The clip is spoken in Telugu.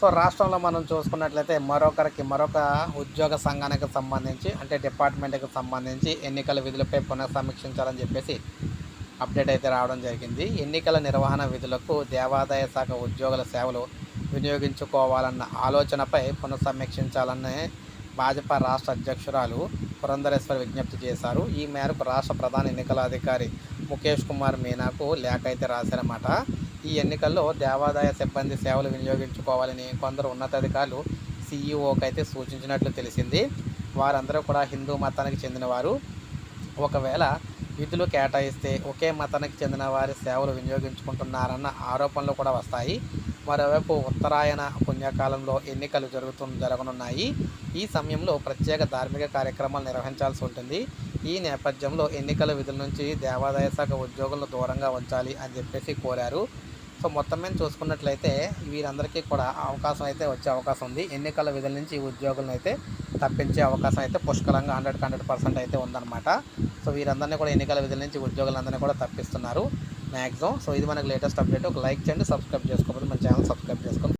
సో రాష్ట్రంలో మనం చూసుకున్నట్లయితే మరొకరికి మరొక ఉద్యోగ సంఘానికి సంబంధించి అంటే డిపార్ట్మెంట్కి సంబంధించి ఎన్నికల విధులపై పునఃసమీక్షించాలని చెప్పేసి అప్డేట్ అయితే రావడం జరిగింది. ఎన్నికల నిర్వహణ విధులకు దేవాదాయ శాఖ ఉద్యోగుల సేవలు వినియోగించుకోవాలన్న ఆలోచనపై పునఃసమీక్షించాలని భాజపా రాష్ట్ర అధ్యక్షురాలు పురంధరేశ్వర్ విజ్ఞప్తి చేశారు. ఈ మేరకు రాష్ట్ర ప్రధాన ఎన్నికల అధికారి ముఖేష్ కుమార్ మీనాకు లేఖ అయితే రాశారన్నమాట. ఈ ఎన్నికల్లో దేవాదాయ సిబ్బంది సేవలు వినియోగించుకోవాలని కొందరు ఉన్నతాధికారులు సీఈఓకి అయితే సూచించినట్లు తెలిసింది. వారందరూ కూడా హిందూ మతానికి చెందినవారు. ఒకవేళ విధులు కేటాయిస్తే ఒకే మతానికి చెందిన వారి సేవలు వినియోగించుకుంటున్నారన్న ఆరోపణలు కూడా వస్తాయి. మరోవైపు ఉత్తరాయణ పుణ్యకాలంలో ఎన్నికలు జరుగుతు జరగనున్నాయి. ఈ సమయంలో ప్రత్యేక ధార్మిక కార్యక్రమాలు నిర్వహించాల్సి ఉంటుంది. ఈ నేపథ్యంలో ఎన్నికల విధుల నుంచి దేవాదాయ శాఖ ఉద్యోగులను దూరంగా ఉంచాలి అని చెప్పేసి కోరారు. సో మొత్తం మీద చూసుకున్నట్లయితే వీరందరికీ కూడా అవకాశం అయితే వచ్చే అవకాశం ఉంది. ఎన్నికల విధుల నుంచి ఉద్యోగులను అయితే తప్పించే అవకాశం అయితే పుష్కలంగా హండ్రెడ్ హండ్రెడ్ పర్సెంట్ అయితే ఉందన్నమాట. సో వీరందరినీ కూడా ఎన్నికల విధుల నుంచి ఉద్యోగులందరినీ కూడా తప్పిస్తున్నారు. మ్యాక్సిమం సో ఇది మనకు లేటెస్ట్ అప్డేట్. ఒక లైక్ చేయండి సబ్స్క్రైబ్ చేసుకోకపోతే మన ఛానల్ సబ్స్క్రైబ్ చేసుకోండి.